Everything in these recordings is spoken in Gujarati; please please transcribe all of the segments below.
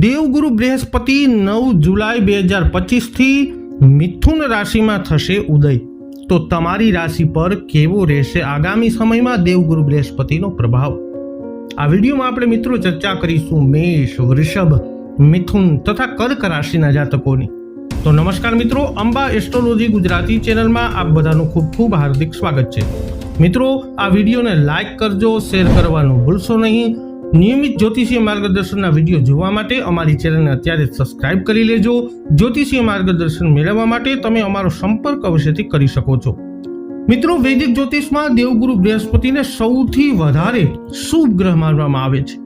દેવગુરુ બૃહસ્પતિ નવ જુલાઈ બે હજાર પચીસથી મિથુન રાશિમાં થશે ઉદય. તો તમારી રાશિ પર કેવો રહેશે આગામી સમયમાં દેવગુરુ બૃહસ્પતિનો પ્રભાવ? આ વિડીયોમાં આપણે મિત્રો ચર્ચા કરીશું મેષ, વૃષભ, મિથુન તથા કર્ક રાશિના જાતકોની. તો નમસ્કાર મિત્રો, અંબા એસ્ટ્રોલોજી ગુજરાતી ચેનલમાં આપ બધાનું ખૂબ ખૂબ હાર્દિક સ્વાગત છે. મિત્રો, આ વિડીયોને લાઈક કરજો, શેર કરવાનું ભૂલશો નહીં. નિયમિત જ્યોતિષીય માર્ગદર્શનના વીડિયો જોવા માટે અમારી ચેનલને અત્યારે સબસ્ક્રાઇબ કરી લેજો. જ્યોતિષીય માર્ગદર્શન મેળવવા માટે તમે અમારો સંપર્ક અવશ્યથી કરી શકો છો. મિત્રો, વૈદિક જ્યોતિષમાં દેવગુરુ બૃહસ્પતિને સૌથી વધારે શુભ ગ્રહ માનવામાં આવે છે.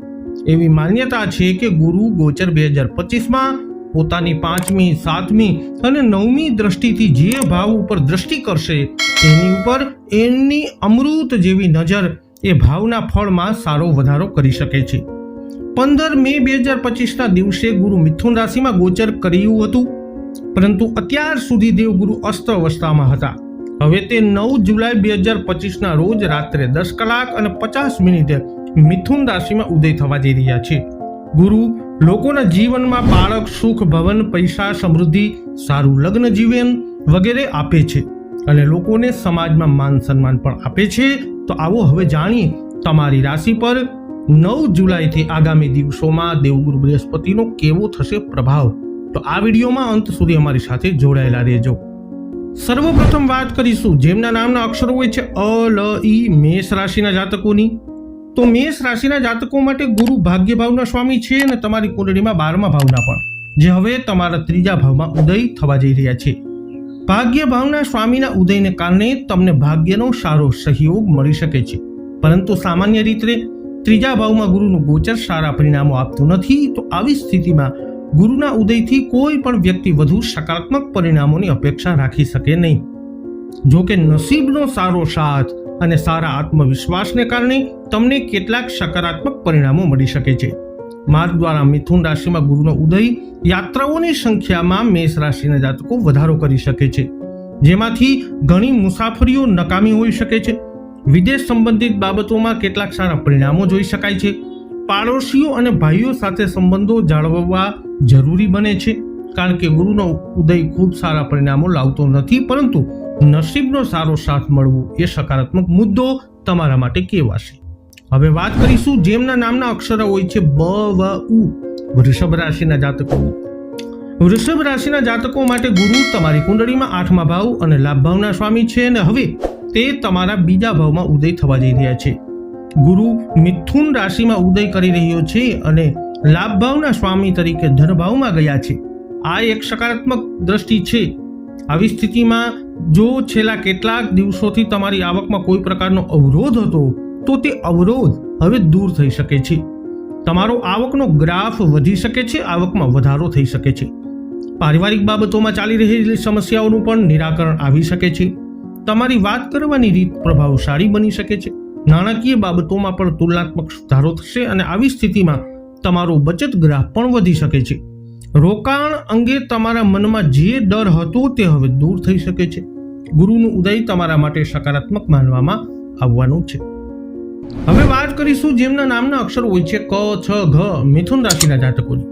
એવી માન્યતા છે કે ગુરુ ગોચર બે હજાર પચીસમાં પોતાની પાંચમી, સાતમી અને નવમી દ્રષ્ટિથી જે ભાવ ઉપર દ્રષ્ટિ કરશે, તેની ઉપર એમની અમૃત જેવી નજર એ ભાવના ફળમાં સારો વધારો કરી શકે છે. પંદર મે બે હજાર પચીસના દિવસે ગુરુ મિથુન રાશિમાં ગોચર કર્યું હતું. પરંતુ અત્યાર સુધી દેવગુરુ અસ્ત અવસ્થામાં હતા. હવે તે નવ જુલાઈ બે હજાર પચીસના રોજ રાત્રે દસ કલાક અને પચાસ મિનિટે મિથુન રાશિમાં ઉદય થવા જઈ રહ્યા છે. ગુરુ, લોકોના જીવનમાં બાળક, સુખ, ભવન, પૈસા, સમૃદ્ધિ, સારું લગ્ન જીવન વગેરે આપે છે. અને લોકોને સમાજમાં માન સન્માન પણ આપે છે. તો આવો હવે જાણીએ તમારી રાશિ પર નવ જુલાઈથી આગામી દિવસોમાં દેવગુરુ બૃહસ્પતિનો કેવો થશે પ્રભાવ? તો આ વિડીયોમાં અંત સુધી અમારી સાથે જોડાયેલા રહેજો. સર્વપ્રથમ વાત કરીશું, જેમના નામના અક્ષરો હોય છે અ, લ ઈ મેષ રાશિના જાતકોની. તો મેષ રાશિના જાતકો માટે ગુરુ ભાગ્ય ભાવના સ્વામી છે અને તમારી કુંડળીમાં બારમા ભાવના પણ, જે હવે તમારા ત્રીજા ભાવમાં ઉદય થવા જઈ રહ્યા છે. ભાગ્ય ભાવના સ્વામીના ઉદયને કારણે તમને ભાગ્યનો સારો સહયોગ મળી શકે છે. પરંતુ સામાન્ય રીતે ત્રીજા ભાવમાં ગુરુનું ગોચર સારા પરિણામો આપતું નથી, તો આવી સ્થિતિમાં ગુરુના ઉદયથી કોઈ પણ વ્યક્તિ વધુ સકારાત્મક પરિણામોની અપેક્ષા રાખી શકે નહીં. જો કે નસીબનો સારો સાથ અને સારા આત્મવિશ્વાસને કારણે તમને કેટલાક સકારાત્મક પરિણામો મળી શકે છે. માર્ગ દ્વારા મિથુન રાશિમાં ગુરુનો ઉદય, યાત્રાઓની સંખ્યામાં મેષ રાશિના જાતકો વધારો કરી શકે છે. જેમાંથી ઘણી મુસાફરીઓ નકામી હોઈ શકે છે. વિદેશ સંબંધિત બાબતોમાં કેટલાક સારા પરિણામો જોઈ શકાય છે. પાડોશીઓ અને ભાઈઓ સાથે સંબંધો જાળવવા જરૂરી બને છે. કારણ કે ગુરુનો ઉદય ખૂબ સારા પરિણામો લાવતો નથી, પરંતુ નસીબનો સારો સાથ મળવો એ સકારાત્મક મુદ્દો તમારા માટે કેવાશે હવે વાત કરીશું જેમના નામના અક્ષરો હોય છે બ, વ, ઉ. વૃષભ રાશિના જાતકો. વૃષભ રાશિના જાતકો માટે ગુરુ તમારી કુંડળીમાં આઠમા ભાવ અને લાભ ભાવના સ્વામી છે અને હવે તે તમારા બીજા ભાવમાં ઉદય થવા જઈ રહ્યા છે. ગુરુ મિથુન રાશિમાં ઉદય કરી રહ્યો છે અને લાભ ભાવના સ્વામી તરીકે ધનભાવમાં ગયા છે. આ એક સકારાત્મક દ્રષ્ટિ છે. આવી સ્થિતિમાં જો છેલ્લા કેટલાક દિવસોથી તમારી આવકમાં કોઈ પ્રકારનો અવરોધ હતો તો તે અવરોધ હવે દૂર થઈ શકે છે. તમારો આવકનો ગ્રાફ વધી શકે છે, આવકમાં વધારો થઈ શકે છે. પારિવારિક બાબતોમાં ચાલી રહેલી સમસ્યાઓનું પણ નિરાકરણ આવી શકે છે. તમારી વાત કરવાની રીત પ્રભાવશાળી બની શકે છે. નાણાકીય બાબતોમાં પણ તુલનાત્મક સુધારો થશે અને આવી સ્થિતિમાં તમારો બચત ગ્રાફ પણ વધી શકે છે. રોકાણ અંગે તમારા મનમાં જે ડર હતો તે હવે દૂર થઈ શકે છે. ગુરુનું ઉદય તમારા માટે સકારાત્મક માનવામાં આવવાનું છે. હવે વાત કરીશું જેમના નામના અક્ષરો હોય છે ક, છ, ઘ, મિથુન રાશિના જાતકોની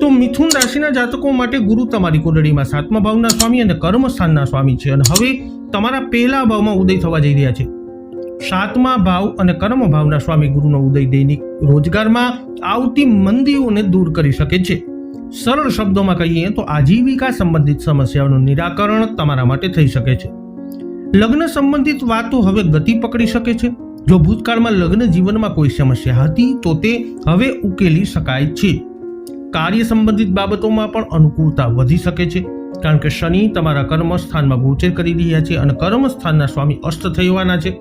તો મિથુન રાશિના જાતકો માટે ગુરુ તમારી કુંડળીમાં સાતમા ભાવના સ્વામી અને કર્મસ્થાનના સ્વામી છે. અને હવે તમારા પહેલા ભાવમાં ઉદય થવા જઈ રહ્યા છે. સાતમા ભાવ અને કર્મ ભાવના સ્વામી ગુરુનો ઉદય દૈનિક રોજગારમાં આવતી મંદીઓને દૂર કરી શકે છે. સરળ શબ્દોમાં કહીએ તો આજીવિકા સંબંધિત સમસ્યાઓનું નિરાકરણ તમારા માટે થઈ શકે છે. લગ્ન સંબંધિત વાતો હવે ગતિ પકડી શકે છે. જો ભૂતકાળમાં લગ્ન જીવનમાં કોઈ સમસ્યા હતી, તો તે હવે ઉકેલી શકાય છે. કાર્ય સંબંધિત બાબતોમાં પણ અનુકૂળતા વધી શકે છે. કારણ કે શનિ તમારા કર્મસ્થાનમાં ગોચર કરી રહ્યા છે અને કર્મસ્થાનના સ્વામી અસ્ત થવાના છે.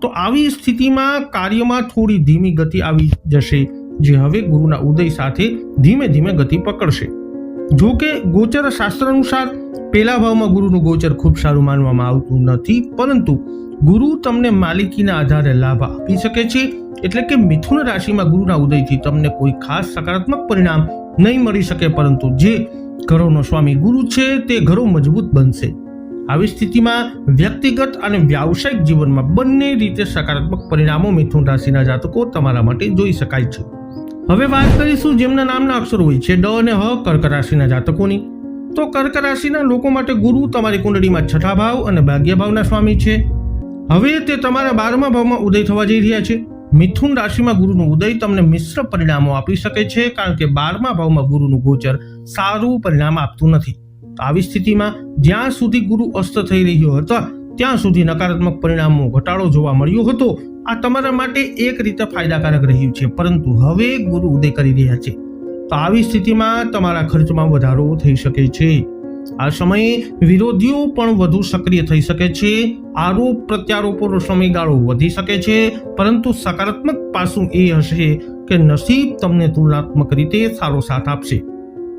તો આવી સ્થિતિમાં કાર્યમાં થોડી ધીમી ગતિ આવી જશે, જે હવે ગુરુના ઉદય સાથે ધીમે ધીમે ગતિ પકડશે. જો કે ગોચર શાસ્ત્ર અનુસાર પહેલા ભાવમાં ગુરુનું ગોચર ખૂબ સારું માનવામાં આવતું નથી, પરંતુ ગુરુ તમને માલિકીના આધારે લાભ આપી શકે છે, એટલે કે મિથુન રાશિમાં ગુરુના ઉદયથી તમને કોઈ ખાસ સકારાત્મક પરિણામ નહીં મળી શકે, પરંતુ જે ઘરોનો સ્વામી ગુરુ છે, તે ઘરો મજબૂત બનશે. આવી સ્થિતિમાં વ્યક્તિગત અને વ્યાવસાયિક જીવનમાં બંને રીતે સકારાત્મક પરિણામો મિથુન રાશિના જાતકો તમારા માટે જોઈ શકાય છે. હવે વાત કરીશું જેમના નામના અક્ષરો હોય છે, ડ અને હ કર્ક રાશિના જાતકોની. તો કર્ક રાશિના લોકો માટે ગુરુ તમારી કુંડળીમાં છઠ્ઠા ભાવ અને ભાગ્ય ભાવના સ્વામી છે. હવે તે તમારા બારમા ભાવમાં ઉદય થવા જઈ રહ્યા છે. મિથુન રાશિમાં ગુરુનો ઉદય તમને મિશ્ર પરિણામો આપી શકે છે, કારણ કે બારમા ભાવમાં ગુરુનું ગોચર સારું પરિણામ આપતું નથી. તો આવી સ્થિતિમાં જ્યાં સુધી ગુરુ અસ્ત થઈ રહ્યો હતો, ત્યાં સુધી નકારાત્મક પરિણામો ઘટાડો જોવા મળ્યો હતો. આ તમારા માટે એક રીતે ફાયદાકારક રહ્યું છે, પરંતુ હવે ગુરુ ઉદય કરી રહ્યા છે. તો આવી સ્થિતિમાં તમારા ખર્ચમાં વધારો થઈ શકે છે. આ સમયે વિરોધીઓ પણ વધુ સક્રિય થઈ શકે છે. આરોપ પ્રત્યારોપોનો સમયગાળો વધી શકે છે, પરંતુ સકારાત્મક પાસું એ હશે કે નસીબ તમને તુલનાત્મક રીતે સારો સાથ આપશે.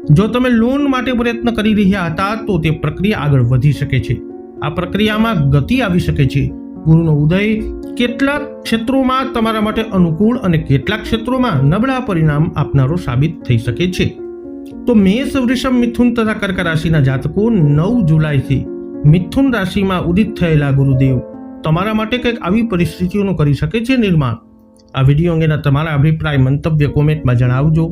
જો તમે લોન માટે પ્રયત્ન કરી રહ્યા હતા, તો તે પ્રક્રિયા આગળ વધી શકે છે. આ પ્રક્રિયામાં ગતિ આવી શકે છે. ગુરુનો ઉદય કેટલાક ક્ષેત્રોમાં તમારા માટે અનુકૂળ અને કેટલાક ક્ષેત્રોમાં નબળા પરિણામ આપનારો સાબિત થઈ શકે છે. તો મેષ વૃષભ મિથુન તથા કર્ક રાશિના જાતકો નવ જુલાઈથી મિથુન રાશિમાં ઉદિત થયેલા ગુરુદેવ. તમારા માટે કંઈક આવી પરિસ્થિતિઓનું કરી શકે છે નિર્માણ? આ વીડિયો અંગેના તમારા અભિપ્રાય, મંતવ્ય કોમેન્ટમાં જણાવજો.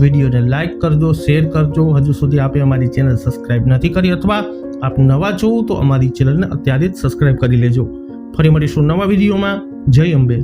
વિડીયોને લાઇક કરજો, શેર કરજો. હજુ સુધી આપે અમારી ચેનલ સબસ્ક્રાઇબ નથી કરી અથવા આપ નવા છો તો અમારી ચેનલને અત્યારે જ સબસ્ક્રાઇબ કરી લેજો. ફરી મળીશું નવા વિડીયોમાં. જય અંબે.